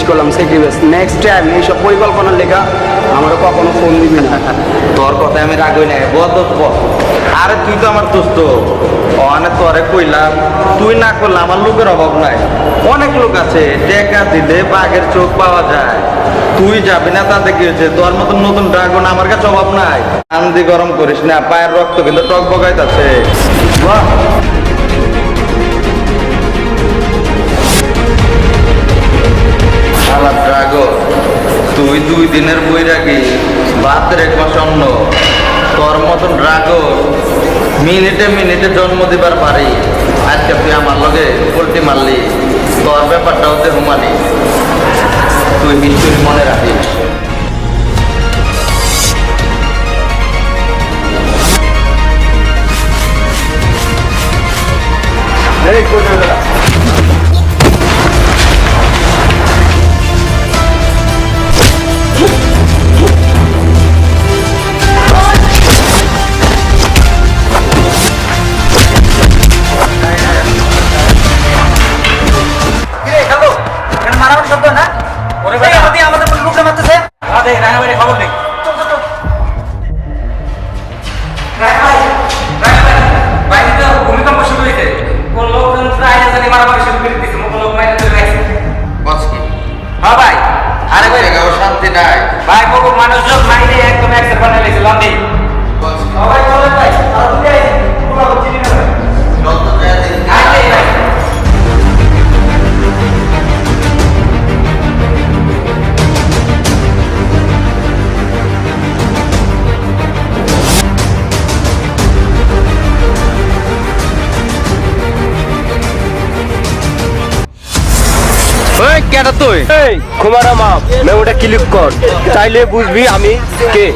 ঠিক আছে next time এইসব পরিকল্পনার লেখা আমরা কখনো ফোন দিবি না। তোর কথায় আমি রাগ হই নাই। বল দোস্ত বল। আরে তুই তো আমার দোস্ত। অনেক তোরে কইলাম তুই না করলে আমার লোকের অভাব নাই। অনেক লোক আছে টেকা দিলে বাঘের চোখ পাওয়া যায়। তুই যাবি না তাতে কি হয়েছে? তোর মতন নতুন ড্রাগন আমার কাছে অভাব নাই। আন্দি গরম করিস না পায়ের রক্ত কিন্তু টক বগাইতেছে বাহ। শালা ড্রাগন, তুই দুই দিনের বই ভাতের এক মাস অন্য তোর মতন ড্রাগন মিনিটে মিনিটে জন্ম দিবার পারি। আজকে তুই আমার লগে পোল্ট্রি মারলি। তোর ব্যাপারটা হতে হুমানি তুই নিশ্চয়ই মনে রাখিস। কেটা তুই? এই কুমারা মাপ মেমোটা ক্লিক কর। চাইলে বুঝবি আমি কে।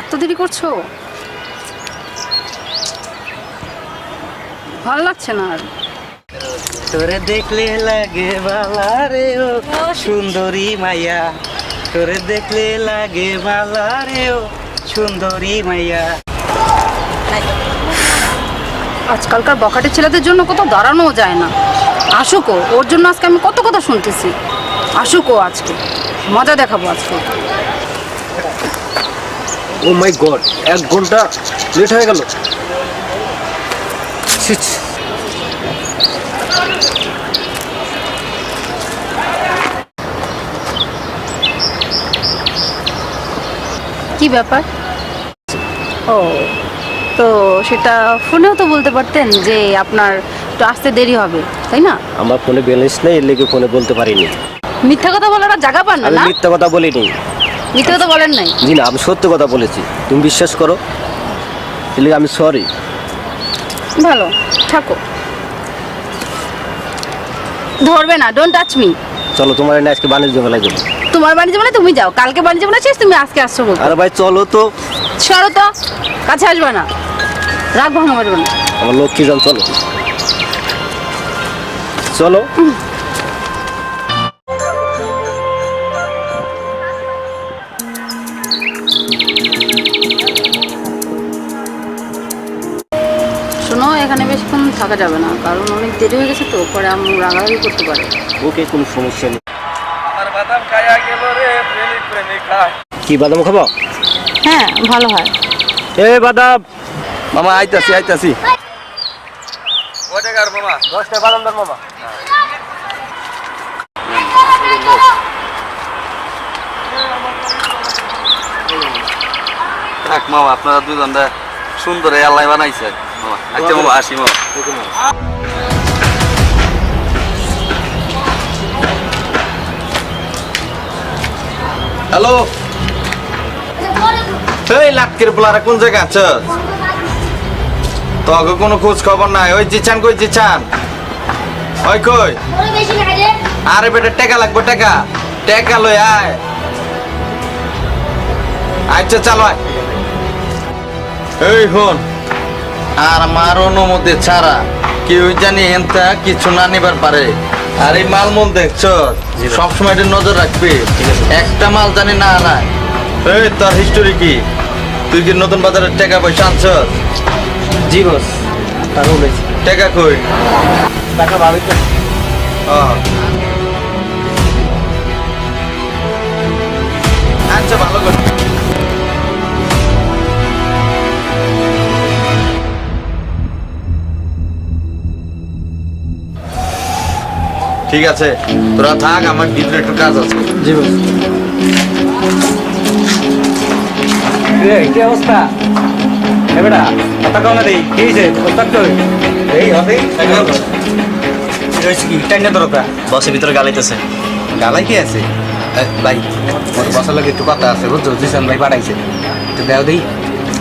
এত দেরি করছ? ভালো লাগছে না আর। তোরে দেখলে লাগে বালা রে ও সুন্দরী মাইয়া। তোরে দেখলে লাগে বালা রে ও সুন্দরী মাইয়া। আজকালকার বখাটে ছেলেদের জন্য কোথাও দাঁড়ানোও যায় না। আসুক ওর জন্য আজকে আমি কত কথা শুনতেছি। আসুক ও আজকে মজা দেখাবো আজকে। ও মাই গড এক ঘণ্টা লেট হয়ে গেল। কি ব্যাপার? ও তো সেটা ফোনেও তো বলতে পারতেন যে আপনার একটু আসতে দেরি হবে তাই না? আমার ফোনে ব্যালেন্স নেই এর লেগে ফোনে বলতে পারিনি। মিথ্যা কথা বলার আর জায়গা পান না আমি না? মিথ্যা কথা বলিনি। মিথ্যা কথা বলেন নাই। জি না আমি সত্য কথা বলেছি। তুমি বিশ্বাস করো এর লেগে আমি সরি ভালো থাকো। ধরবে না ডোন্ট টাচ মি চলো তোমার এনে আজকে বাণিজ্য মেলায় যাব। তোমার বাণিজ্য মানে তুমি যাও কালকে বাণিজ্য শেষ তুমি আজকে আসছো বলতে। আরে ভাই চলো তো। সরো তো কাছে আসবে না। রাগ ভাঙা মারবে না আমার লক্ষ্মী যান চলো। চলো। থাকা যাবে না কারণ অনেক দেরি হয়ে গেছে তো পরে আমি রাগারাগি করতে পারে। ওকে কোনো সমস্যা নেই। আমার বাদাম খায়া গেল রে প্রেমিক প্রেমিকা কি বাদাম খাব? হ্যাঁ ভালো হয়। এ বাদাম! মামা আইতাছি আইতাছি। কয় মামা? দশটা বাদাম দাম মামা। থাক মামা আপনারা দুজন সুন্দর এলাই বানাইছে। আচ্ছা মামা আসি মামা হ্যালো এই লাটকের পোলারা কোন জায়গা আছ? তোকে কোনো খোঁজ খবর নাই। ওই জিচান কই জিচান ওই কই? আরে বেটা টাকা লাগবে টাকা। টাকা লই আয়। আচ্ছা চালো আয়। এই হন আর আমার অনুমতি ছাড়া কেউ জানি এনতা কিছু না নিবার পারে। আর এই মাল মল দেখছ? সবসময় এটা নজর রাখবি। একটা মাল জানি না আনায়। এই তোর হিস্টোরি কি? তুই কি নতুন বাজারের টাকা পয়সা আনছ? জি বস টাকা কই? টাকা ভাবি তো। আচ্ছা ভালো করে। ঠিক আছে? তোরা থাক আমার ভিতরে একটু কাজ আছে। জি বস কি অবস্থা? এ বেটা কথা কও না দেই কি হইছে? অবস্থা কই এই হবে হইছে কি? টাইনা দরকার বসে ভিতরে গালাইতেছে। গালাই কি আছে? ভাই মোর বসার লাগে একটু কথা আছে বুঝছ? জিসান ভাই পাঠাইছে। তো দেও দেই।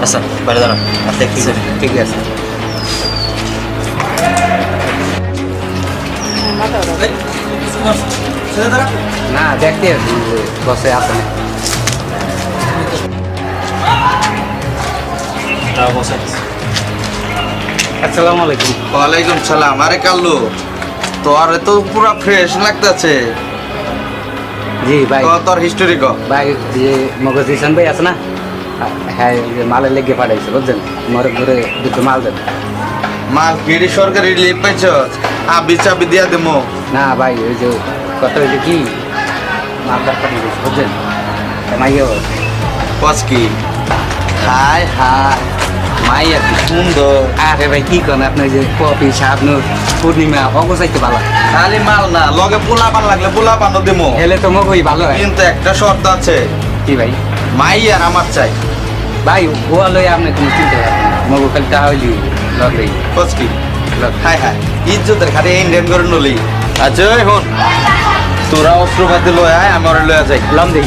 আচ্ছা বাইরে দাঁড়ান আর দেখতেছে ঠিক আছে। না দেখতে বসে আসসালামু আলাইকুম। ওয়ালাইকুম সালাম। আরে কাল্লু তোর তো পুরো ফ্রেশ লাগতেছে। জি ভাই। তোর হিস্টোরি ক? ভাই যে মগজ জিসান ভাই আছে না? হ্যাঁ যে মালের লেগে পাঠাইছে বুঝছেন? মোর ঘরে দুটো মাল দেন মাল কিড়ি সরকারি লিপ পাইছ আবি চাবি দিয়া দেমো। না ভাই ওই যে কথা হয়েছে কি? মালদার পাঠিয়ে দিয়েছে বুঝছেন? মাইয়া কস কি? হাই হাই মাইয়া কি সুন্দর। আরে ভাই কি করেন আপনি যে কপি সাবনুর পূর্ণিমা অগসাইতে ভালো খালি মাল না লগে পোলা পান লাগলে পোলা পানও দেমো। হেলে তো মগই ভালো হয়। কিন্তু একটা শর্ত আছে। কি ভাই? মাইয়ার আমার চাই। ভাই ও লই আপনি তুমি চিনতে পারবেন মগু খালি তা হইলি লগলেই কস কি? ইজ্জতের খাতে ইন্ডিয়ান করে নলি। আচ্ছা তোরা অস্ত্রপাতি লয় আয় আমার লয়া যাই। লাম দেই।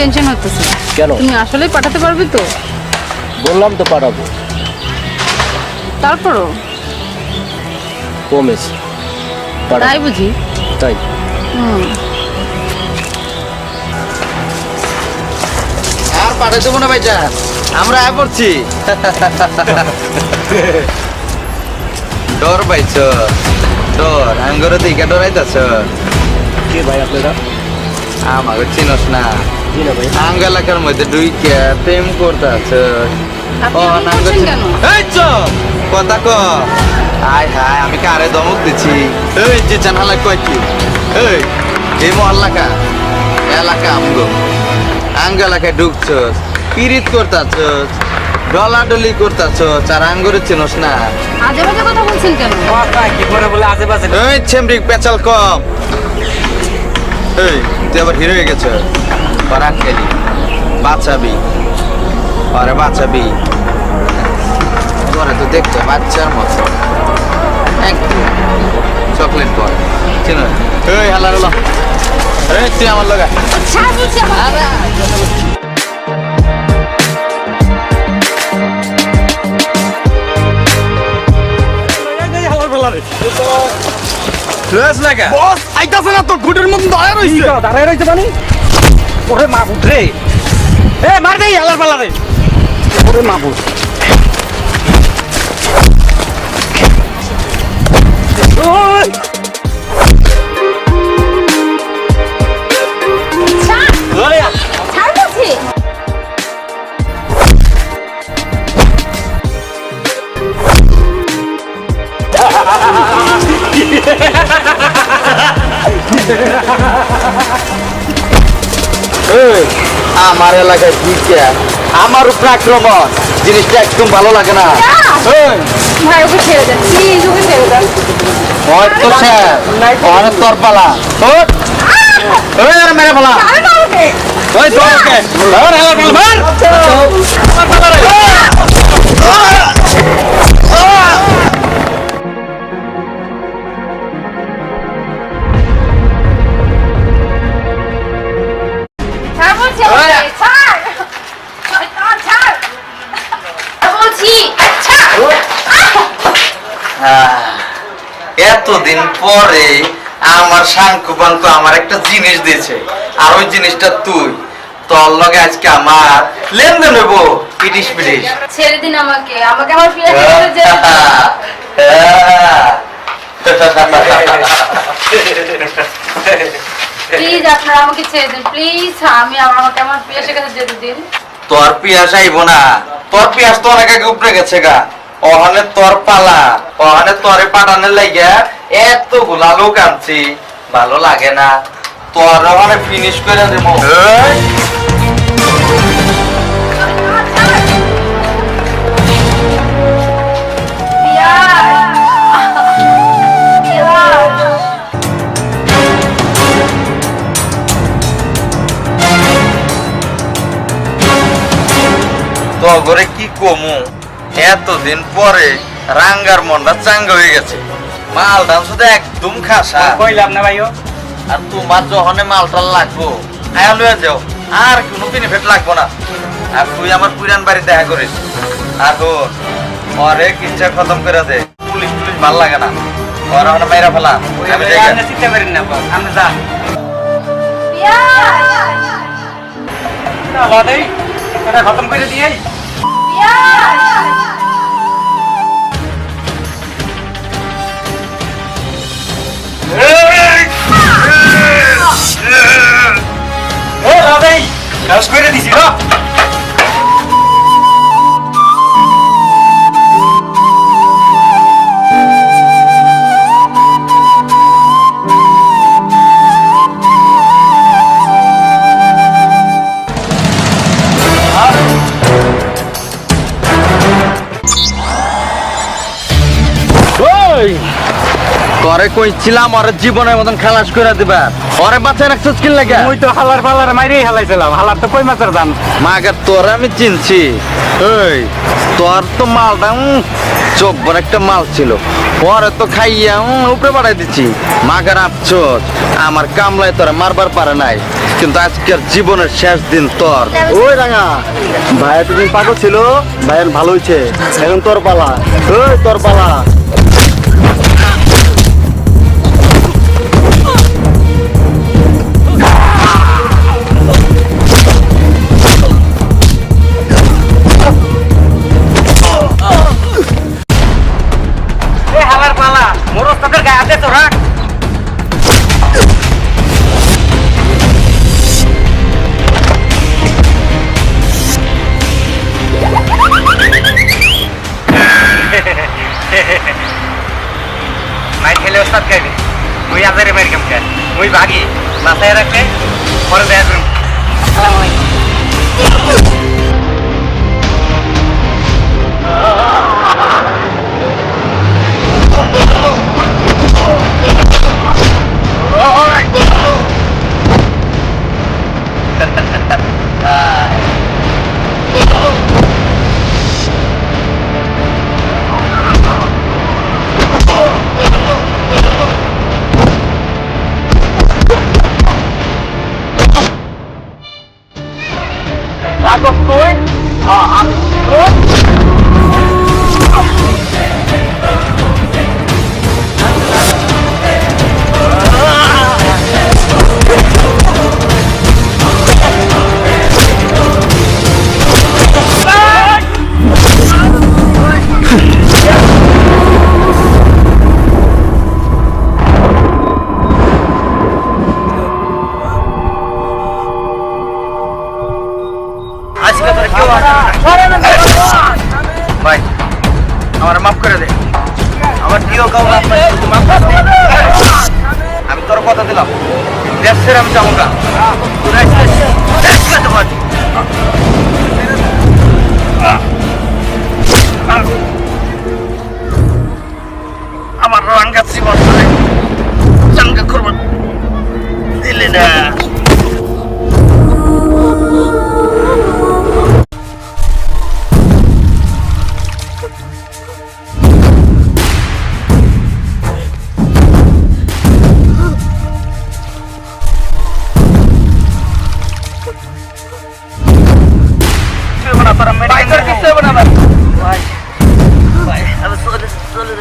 টেনশন হচ্ছে কেন? তুমি আসলেই পাঠাতে পারবে তো? বললাম তো পাঠাবো। তারপরও? কমেছে তাই বুঝি? তাই। হুম। আর পাঠাই দেবো না ভাইজা আমরা আয় পড়ছি। ডর পাইছ ডর। আঙ্গরে দিকে ডরাইতেছ। কে ভাই আপনারা? আমাকে চিনস না। আঙ্গ এলাকার মধ্যে ডুইকে প্রেম করতেছ? এই চল কথা ক। আয় হায় আমি কারে দমক দিছি? এই যে জানালা কয় কি? এই এই মহল্লা কা এলাকা আমগো। আঙ্গ এলাকায় ঢুকছস পিরিত করতাছস ডলাডলি করতাছস আর আঙ্গুরে চিনস না। আজে বাজে কথা বলছেন কেন? কি করে বলে আজে বাজে এই ছেমরিক পেচাল কম এই তুই আবার হিরো হয়ে গেছ ওরা খেলি বাঁচাবি আরে বাঁচাবি তোরা তো দেখছ বাচ্চার মতো। চকলেট বল। চিনো? এই হালা হালা এই তুই আমার লগা। বস আইতাছে না তোর ঘুটের মধ্যে দাঁড়ায় রইছে। দাঁড়ায় রয়েছে মানে? ওরে মা বুঝ রে। এ মার দেই আলার পালা রে ওরে মা বুঝ ওই। ছাড়, ওরে। ছাড় বলছি। এই, আমার এলাকায় ঢুকে আমার উপর আক্রমণ। জিনিসটা একদম ভালো লাগে না। ভাই ওকে ছেড়ে দেন প্লিজ ওকে ছেড়ে দেন হয়তো স্যার অনেক তোর পালা। মেরে পালা ওই তোর ওকে তুই। তোর লগে আজকে আমার লেনদেন হইব ইটিস পিটিস ছেড়ে দিন আমাকে আমাকে আমার প্লিজ আপনারা আমাকে ছেড়ে দিন প্লিজ আমি আমাকে আমার কাছে যেতে দিন। তোর পিয়াস আইব না। তোর পিয়াস তো অনেক আগে উপরে গেছে গা। ওখানে তোর পালা ওখানে তোরে পাঠানোর লাগিয়া এতগুলা লোক আনছি। ভালো লাগে না। তোর ওখানে ফিনিশ করে দেব। তো ঘরে কি কমু? এতদিন পরে রাঙ্গার মনটা চাঙ্গা হয়ে গেছে। মাল শুধু একদম খাসা। কইলাম না ভাইও। আর তোমার যখন মালটা লাগবো আয়া লইয়া যাও। আর কোনো বেনিফিট লাগবো না। আর তুই আমার পুরান বাড়ি দেখা করিস। আর এখন পরে কিচ্ছা খতম করে দে। পুলিশ পুলিশ ভালো লাগে না। ওর ফেলা। আমি চিন্তা করেন না আমরা যা। খতম করে দিয়েই ও বাদেই শেষ করে দিছি না কইছিলাম ওর জীবনের মতন খালাস করে দিবা। ওরে বাচ্চা রাখছিস কি লাগে? মুই তো হালার পালার মাইরেই হালাইছিলাম হালার তো কই মাছের দাম? তোর আমি চিনছি। এই তোর তো মালটা একটা মাল ছিল। পরে তো খাইয়া উপরে বাড়াই দিচ্ছি মাকে রাখছস আমার কামলায় তোরা মারবার পারে নাই। কিন্তু আজকের জীবনের শেষ দিন তোর। ওই রাঙা ভাই এতদিন পাগল ছিল ভাইয়ের ভালো হয়েছে এখন তোর পালা। ওই তোর পালা। মুই ভাগি মাথায় রাখলে পরে দেয়া করুন Suele